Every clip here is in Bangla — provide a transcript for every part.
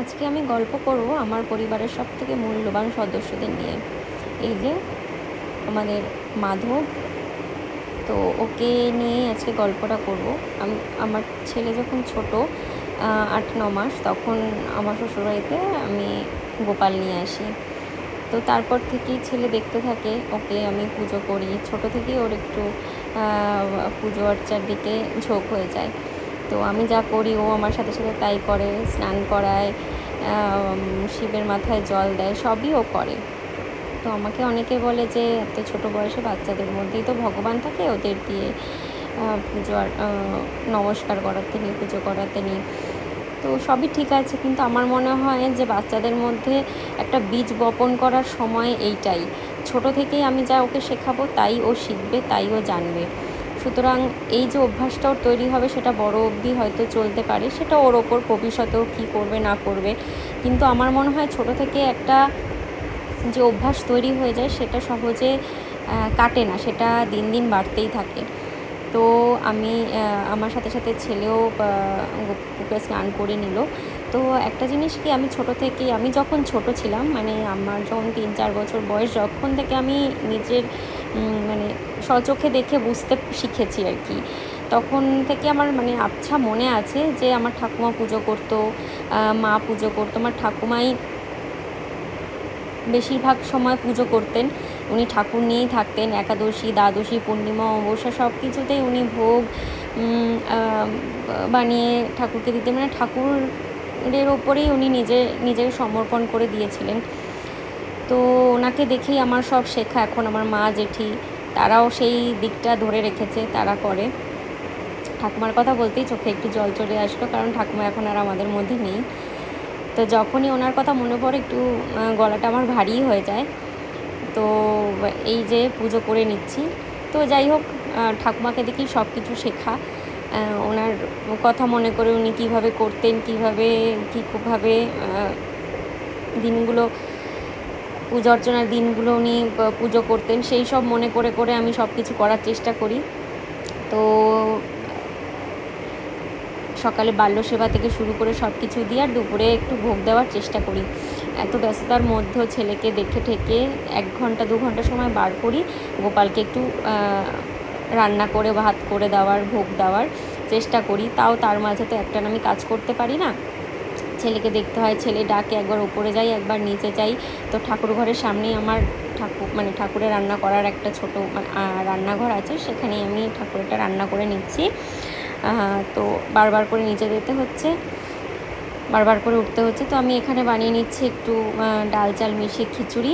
আজকে আমি গল্প করব আমার পরিবারের সব থেকে মূল্যবান সদস্যদের নিয়ে। এই যে, আমাদের মাধব। তো ওকে নিয়েই আজকে গল্পটা করব। আমি, আমার ছেলে যখন ছোট আট, ন মাস, তখন আমার শ্বশুরবাড়িতে আমি গোপাল নিয়ে আসি। তো তারপর থেকেই ছেলে দেখতে থাকে, ওকে আমি পুজো করি। ছোট থেকেই ওর একটু পুজো অর্চার দিকে ঝোঁক হয়ে যায়। তো আমি যা করি, ও আমার সাথে সাথে তাই করে, স্নান করায় শিবের মাথায় জল দেয়, সবই ও করে। তো আমাকে অনেকে বলে যে, এত ছোট বয়সে বাচ্চাদের মধ্যেই তো ভগবান থাকে ওদের দিয়ে পুজো নমস্কার করাতে নিই, পুজো করাতে নিই। তো সবই ঠিক আছে, কিন্তু আমার মনে হয় যে, বাচ্চাদের মধ্যে একটা বীজ বপন করার সময় এইটাই। ছোট থেকেই আমি যা ওকে শেখাবো, তাই ও শিখবে, তাই ও জানবে। সুতরাং এই যে অভ্যাসটা ওর তৈরি হবে, সেটা বড় অবধি হয়তো চলতে পারে। সেটা ওর ওপর ভবিষ্যতেও কী করবে, না করবে। কিন্তু আমার মনে হয় ছোট থেকে একটা যে অভ্যাস তৈরি হয়ে যায়, সেটা সহজে কাটে না। সেটা দিন দিন বাড়তেই থাকে। তো আমি আমার সাথে সাথে ছেলেও পুকুরে স্নান করে নিল। তো একটা জিনিস কি, আমি ছোট থেকে আমি যখন ছোট ছিলাম মানে আমার যখন তিন চার বছর বয়স, যখন থেকে আমি নিজের মানে স্বচোখে দেখে বুঝতে শিখেছি আর কি, তখন থেকে আমার মানে আচ্ছা মনে আছে যে আমার ঠাকুমা পুজো করতো মা পুজো করতো, আমার ঠাকুমাই বেশিরভাগ সময় পুজো করতেন, উনি ঠাকুর নিয়েই থাকতেন, একাদশী, দ্বাদশী, পূর্ণিমা, অমাবস্যা সব কিছুতেই উনি ভোগ বানিয়ে ঠাকুরকে দিতেন মানে ঠাকুরের ওপরেই উনি নিজে নিজেকে সমর্পণ করে দিয়েছিলেন। তো ওনাকে দেখেই আমার সব শেখা। এখন আমার মা, জেঠি, তারাও সেই দিকটা ধরে রেখেছে, তারা করে। ঠাকুমার কথা বলতেই চোখে একটু জল চলে আসলো, কারণ ঠাকুমা এখন আর আমাদের মধ্যে নেই। তো যখনই ওনার কথা মনে পড়ে, একটু গলাটা আমার ভারী হয়ে যায়। তো এই যে পুজো করে নিচ্ছি। তো যাই হোক ঠাকুমাকে দেখি সব কিছু শেখা। ওনার কথা মনে করে উনি কীভাবে করতেন, কীভাবে কীভাবে দিনগুলো, পুজো অর্চনার দিনগুলো উনি পুজো করতেন, সেই সব মনে করে করে আমি সব কিছু করার চেষ্টা করি। তো, সকালে বাল্য সেবা থেকে শুরু করে সব কিছু দিয়ে আর দুপুরে একটু ভোগ দেওয়ার চেষ্টা করি। এত ব্যস্ততার মধ্যেও ছেলেকে দেখে ঠেকে এক ঘণ্টা, দু ঘণ্টা সময় বার করি। গোপালকে একটু রান্না করে ভাত করে দেওয়ার ভোগ দেওয়ার চেষ্টা করি। তাও তার মাঝে তো একটা আমি কাজ করতে পারি না। ছেলেকে দেখতে হয় ছেলে ডাকে একবার উপরে যাই একবার নিচে যাই। তো ঠাকুর ঘরের সামনেই আমার ঠাকুর মানে ঠাকুরের রান্না করার একটা ছোট মানে, রান্নাঘর আছে। সেখানেই আমি ঠাকুরটা রান্না করে নিচ্ছি। তো বারবার করে নিচে যেতে হচ্ছে বারবার করে উঠতে হচ্ছে। তো আমি এখানে বানিয়ে নিচ্ছি একটু ডাল চাল মিশিয়ে খিচুড়ি।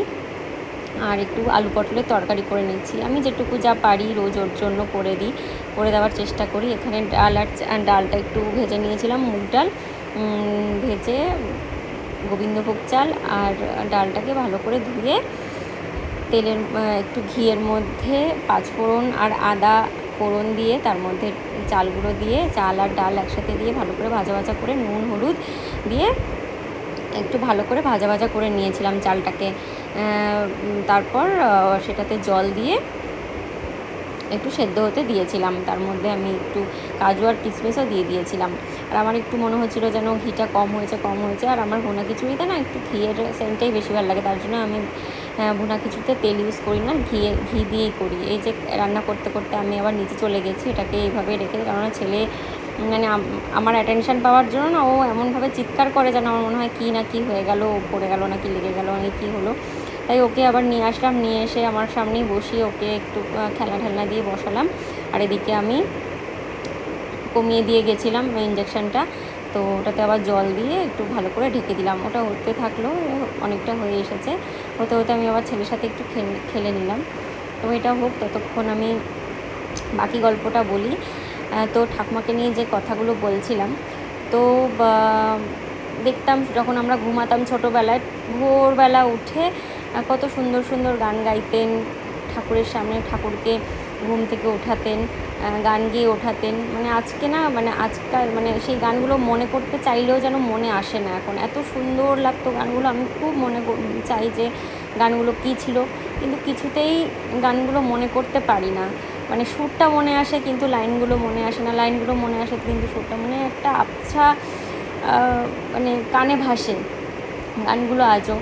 আর একটু আলু পটলের তরকারি করে নিচ্ছি আমি যেটুকু যা পারি রোজ ওর জন্য করে দিই। করে দেওয়ার চেষ্টা করি। এখানে ডাল আর ডালটা একটু ভেজে নিয়েছিলাম, মুগ ডাল ভেজে গোবিন্দভোগ চাল আর ডালটাকে ভালো করে ধুয়ে তেলের একটু ঘিয়ের মধ্যে পাঁচফোড়ন আর আদা ফোড়ন দিয়ে তার মধ্যে চালগুলো দিয়ে, চাল আর ডাল একসাথে দিয়ে ভালো করে ভাজা ভাজা করে নুন, হলুদ দিয়ে একটু ভালো করে ভাজা ভাজা করে নিয়েছিলাম চালটাকে। তারপর সেটাতে জল দিয়ে একটু সেদ্ধ হতে দিয়েছিলাম। তার মধ্যে আমি একটু কাজু আর কিশমিশও দিয়ে দিয়েছিলাম। আর আমার একটু মনে হচ্ছিল যেন ঘিটা কম হয়েছে কম হয়েছে। আর আমার ভুনা খিচুড়িতে না একটু ঘিয়ের সেন্টটাই বেশি ভালো লাগে। তার জন্য আমি ভুনা খিচুড়িতে তেল ইউজ করি না ঘিয়ে ঘি দিয়েই করি। এই যে রান্না করতে করতে আমি আবার নিচে চলে গেছি। এটাকে এইভাবে রেখে কারণ ছেলে মানে আমার অ্যাটেনশন পাওয়ার জন্য না, ও এমনভাবে চিৎকার করে যেন আমার মনে হয় কী না কী হয়ে গেল পড়ে গেল না কি লেগে গেল, না কী হলো। তাই ওকে আবার নিয়ে আসলাম, নিয়ে এসে আমার সামনেই বসিয়ে ওকে একটু খেলা ঠেলনা দিয়ে বসালাম। আর এদিকে আমি কমিয়ে দিয়ে গেছিলাম ইঞ্জেকশনটা তো ওটাতে আবার জল দিয়ে একটু ভালো করে ঢেকে দিলাম। ওটা হতে থাকল, অনেকটা হয়ে এসেছে। হতে হতে আমি আবার ছেলের সাথে একটু খেল- নিলাম। তো এটা হোক, ততক্ষণ আমি বাকি গল্পটা বলি। তো ঠাকুমাকে নিয়ে যে কথাগুলো বলছিলাম, তো দেখতাম যখন আমরা ঘুমাতাম ছোটোবেলায়, ভোরবেলা উঠে কত সুন্দর সুন্দর গান গাইতেন ঠাকুরের সামনে, ঠাকুরকে ঘুম থেকে ওঠাতেন গান গেয়ে ওঠাতেন। মানে আজকে না মানে আজকাল মানে সেই গানগুলো মনে করতে চাইলেও যেন মনে আসে না এখন। এত সুন্দর লাগতো গানগুলো, আমি খুব মনে চাই যে গানগুলো কী ছিল। কিন্তু কিছুতেই গানগুলো মনে করতে পারি না। মানে সুরটা মনে আসে, কিন্তু লাইনগুলো মনে আসে না। লাইনগুলো মনে আসে, কিন্তু সুরটা মনে একটা আবছা মানে কানে ভাসে। গানগুলো আজও।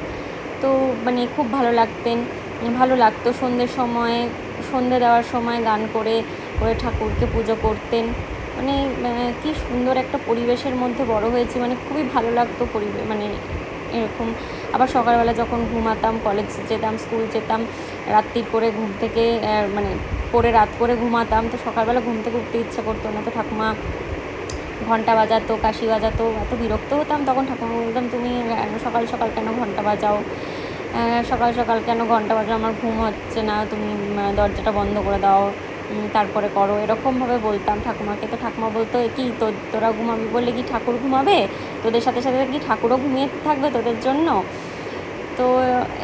তো মানে খুব ভালো লাগতেন। ভালো লাগতো সন্ধ্যের সময় সন্ধে দেওয়ার সময় গান করে করে ঠাকুরকে পুজো করতেন। মানে কি সুন্দর একটা পরিবেশের মধ্যে বড় হয়েছি। মানে খুবই ভালো লাগতো পরিবেশ মানে এরকম। আবার সকালবেলা যখন ঘুমাতাম কলেজ যেতাম স্কুল যেতাম, রাত্রি করে ঘুম থেকে মানে পরে রাত করে ঘুমাতাম, তো সকালবেলা ঘুম থেকে উঠতে ইচ্ছা করতো না। তো ঠাকুমা ঘণ্টা বাজাতো, কাশি বাজাতো, এত বিরক্ত হতাম তখন ঠাকুমা বলতাম, তুমি সকাল সকাল কেন ঘণ্টা বাজাও? সকাল সকাল কেন ঘণ্টা বাজাও? আমার ঘুম হচ্ছে না, তুমি দরজাটা বন্ধ করে দাও তারপরে করো। এরকমভাবে বলতাম ঠাকুমাকে। তো ঠাকুমা বলতো কি, তো, তোরা ঘুমাবি বললে কি ঠাকুর ঘুমাবে? তোদের সাথে সাথে কি ঠাকুরও ঘুমিয়ে থাকবে তোদের জন্য? তো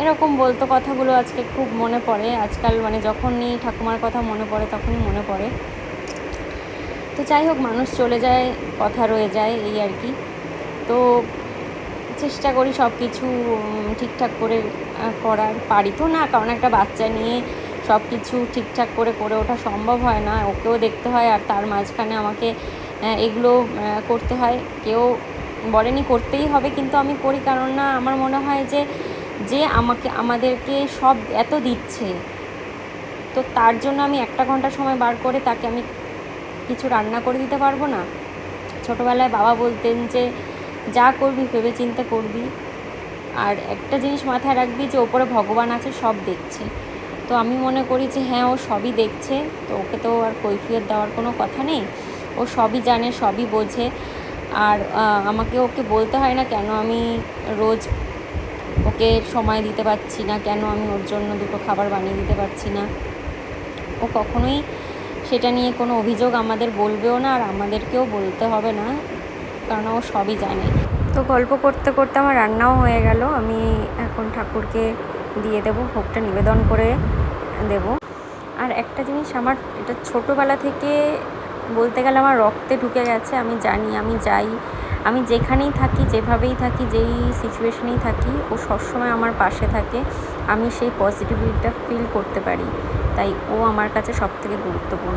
এরকম বলতো কথাগুলো আজকে খুব মনে পড়ে। আজকাল মানে যখনই ঠাকুমার কথা মনে পড়ে তখনই মনে পড়ে। তো যাই হোক, মানুষ চলে যায়, কথা রয়ে যায়, এই আর কি। তো চেষ্টা করি সব কিছু ঠিকঠাক করে করার। পারি তো না, কারণ একটা বাচ্চা নিয়ে সব কিছু ঠিকঠাক করে করে ওঠা সম্ভব হয় না। ওকেও দেখতে হয় আর তার মাঝখানে আমাকে এগুলো করতে হয়। কেউ বলেনি করতেই হবে, কিন্তু আমি করি। কারণ না, আমার মনে হয় যে যে আমাকে, আমাদেরকে সব এত দিচ্ছে, তো তার জন্য আমি একটা ঘণ্টা সময় বার করে তাকে আমি কিছু রান্না করে দিতে পারব না? ছোটোবেলায় বাবা বলতেন যে, যা করবি ভেবে চিন্তে করবি। আর একটা জিনিস মাথায় রাখবি যে, ওপরে ভগবান আছে, সব দেখছে। তো আমি মনে করি যে হ্যাঁ ও সবই দেখছে, তো ওকে তো আর কৈফিয়ত দেওয়ার কোনো কথা নেই। ও সবই জানে, সবই বোঝে। আর আমাকে ওকে বলতে হয় না কেন আমি রোজ ওকে সময় দিতে পারছি না, কেন আমি ওর জন্য দুটো খাবার বানিয়ে দিতে পারছি না। ও কখনোই সেটা নিয়ে কোনো অভিযোগ আমাদের বলবেও না আর আমাদেরকেও বলতে হবে না, কারণ ও সবই জানে। তো গল্প করতে করতে আমার রান্নাও হয়ে গেল। আমি এখন ঠাকুরকে দিয়ে দেবো, ভোগটা নিবেদন করে দেব। আর একটা জিনিস আমার, এটা ছোটোবেলা থেকে বলতে গেলে আমার রক্তে ঢুকে গেছে, আমি জানি, আমি যাই। আমি যেখানেই থাকি, যেভাবেই থাকি, যেই সিচুয়েশনেই থাকি, ও সবসময় আমার পাশে থাকে। আমি সেই পজিটিভিটিটা ফিল করতে পারি। তাই ও আমার কাছে সব থেকে গুরুত্বপূর্ণ।